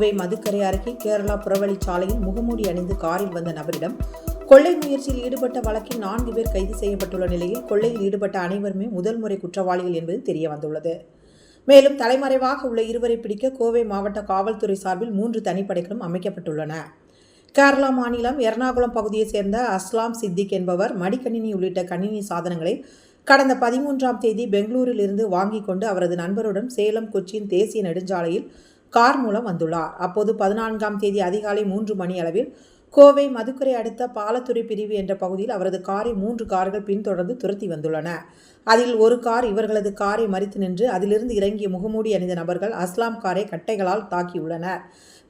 கோவை மதுக்கரை அருகே கேரளா புறவழிச்சாலையில் முகமூடி அணிந்து காரில் வந்த நபரிடம் கொள்ளை முயற்சியில் ஈடுபட்ட வழக்கில் நான்கு பேர் கைது செய்யப்பட்டுள்ள நிலையில் கொள்ளையில் ஈடுபட்ட அனைவருமே முதல் முறை குற்றவாளிகள் என்பது தெரிய வந்துள்ளது. மேலும் தலைமறைவாக உள்ள இருவரை பிடிக்க கோவை மாவட்ட காவல்துறை சார்பில் மூன்று தனிப்படைகளும் அமைக்கப்பட்டுள்ளன. கேரளா மாநிலம் எர்ணாகுளம் பகுதியைச் சேர்ந்த அஸ்லாம் சித்திக் என்பவர் மடிக்கணினி உள்ளிட்ட கணினி சாதனங்களை கடந்த பதிமூன்றாம் தேதி பெங்களூரில் இருந்து வாங்கிக் கொண்டு அவரது நண்பருடன் சேலம் கொச்சின் தேசிய நெடுஞ்சாலையில் கார் மூலம் வந்துள்ளார். அப்போது பதினான்காம் தேதி அதிகாலை மூன்று மணி அளவில் கோவை மதுக்கரை அடுத்த பாலத்துறை பிரிவு என்ற பகுதியில் அவரது காரை மூன்று கார்கள் பின்தொடர்ந்து துரத்தி வந்துள்ளன. அதில் ஒரு கார் இவர்களது காரை மறித்து நின்று அதிலிருந்து இறங்கிய முகமூடி அணிந்த நபர்கள் அஸ்லாம் காரை கட்டைகளால் தாக்கியுள்ளனர்.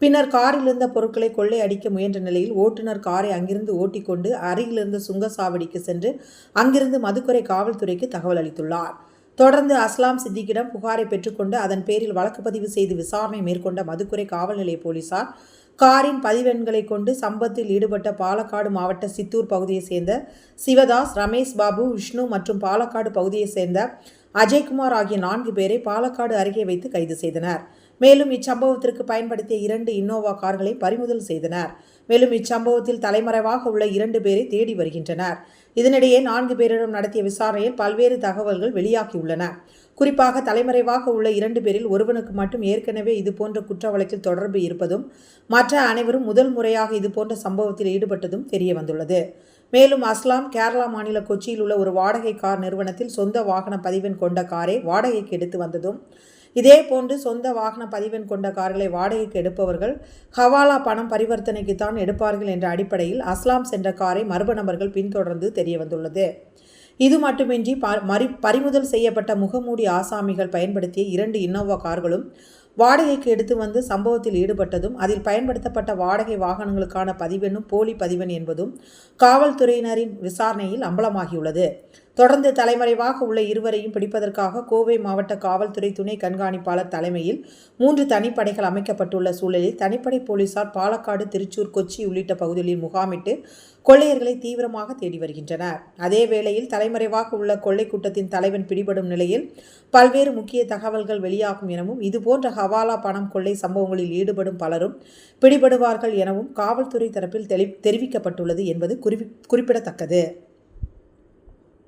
பின்னர் காரில் இருந்த பொருட்களை கொள்ளை அடிக்க முயன்ற நிலையில் ஓட்டுநர் காரை அங்கிருந்து ஓட்டிக்கொண்டு அருகிலிருந்த சுங்கசாவடிக்கு சென்று அங்கிருந்து மதுக்கரை காவல்துறைக்கு தகவல் அளித்துள்ளார். தொடர்ந்து அஸ்லாம் சித்திக்கிடம் புகாரை பெற்றுக்கொண்டு அதன் பேரில் வழக்கு பதிவு செய்து விசாரணை மேற்கொண்ட மதுக்குறை காவல் நிலைய போலீசார் காரின் பதிவெண்களை கொண்டு சம்பத்தில் ஈடுபட்ட பாலக்காடு மாவட்ட சித்தூர் பகுதியைச் சேர்ந்த சிவதாஸ் ரமேஷ் பாபு விஷ்ணு மற்றும் பாலக்காடு பகுதியைச் சேர்ந்த அஜய்குமார் ஆகிய நான்கு பேரை பாலக்காடு அருகே வைத்து கைது செய்தனர். மேலும் இச்சம்பவத்திற்கு பயன்படுத்திய இரண்டு இன்னோவா கார்களை பறிமுதல் செய்தனர். மேலும் இச்சம்பவத்தில் தலைமறைவாக உள்ள இரண்டு பேரை தேடி வருகின்றனர். இதனிடையே நான்கு பேரிடம் நடத்திய விசாரணையில் பல்வேறு தகவல்கள் வெளியாகியுள்ளன. குறிப்பாக தலைமறைவாக உள்ள இரண்டு பேரில் ஒருவனுக்கு மட்டும் ஏற்கனவே இதுபோன்ற குற்ற வழக்கில் தொடர்பு இருப்பதும் மற்ற அனைவரும் முதல் முறையாக இதுபோன்ற சம்பவத்தில் ஈடுபட்டதும் தெரிய வந்துள்ளது மேலும் அஸ்லாம் கேரளா மாநில கொச்சியில் உள்ள ஒரு வாடகை கார் நிறுவனத்தில் சொந்த வாகன பதிவெண் கொண்ட காரை வாடகைக்கு எடுத்து வந்ததும் இதே போன்று சொந்த வாகன பதிவெண் கொண்ட கார்களை வாடகைக்கு எடுப்பவர்கள் ஹவாலா பணம் பரிவர்த்தனைக்கு தான் எடுப்பார்கள் என்ற அடிப்படையில் அஸ்லாம் சென்ற காரை மர்ம நபர்கள் பின்தொடர்ந்து தெரிய வந்துள்ளது இது மட்டுமின்றி ப மறி பறிமுதல் செய்யப்பட்ட முகமூடி ஆசாமிகள் பயன்படுத்திய இரண்டு இன்னோவா கார்களும் வாடகைக்கு எடுத்து வந்து சம்பவத்தில் ஈடுபட்டதும் அதில் பயன்படுத்தப்பட்ட வாடகை வாகனங்களுக்கான பதிவெண்ணும் போலி பதிவெண் என்பதும் காவல்துறையினரின் விசாரணையில் அம்பலமாகியுள்ளது. தொடர்ந்து தலைமறைவாக உள்ள இருவரையும் பிடிப்பதற்காக கோவை மாவட்ட காவல்துறை துணை கண்காணிப்பாளர் தலைமையில் மூன்று தனிப்படைகள் அமைக்கப்பட்டுள்ள சூழலில் தனிப்படை போலீசார் பாலக்காடு திருச்சூர் கொச்சி உள்ளிட்ட பகுதிகளில் முகாமிட்டு கொள்ளையர்களை தீவிரமாக தேடி வருகின்றனர். அதே வேளையில் தலைமறைவாக உள்ள கொள்ளை கூட்டத்தின் தலைவன் பிடிபடும் நிலையில் பல்வேறு முக்கிய தகவல்கள் வெளியாகும் எனவும் இதுபோன்ற ஹவாலா பணம் கொள்ளை சம்பவங்களில் ஈடுபடும் பலரும் பிடிபடுவார்கள் எனவும் காவல்துறை தரப்பில் தெளி தெரிவிக்கப்பட்டுள்ளது என்பது குறிப்பிடத்தக்கது.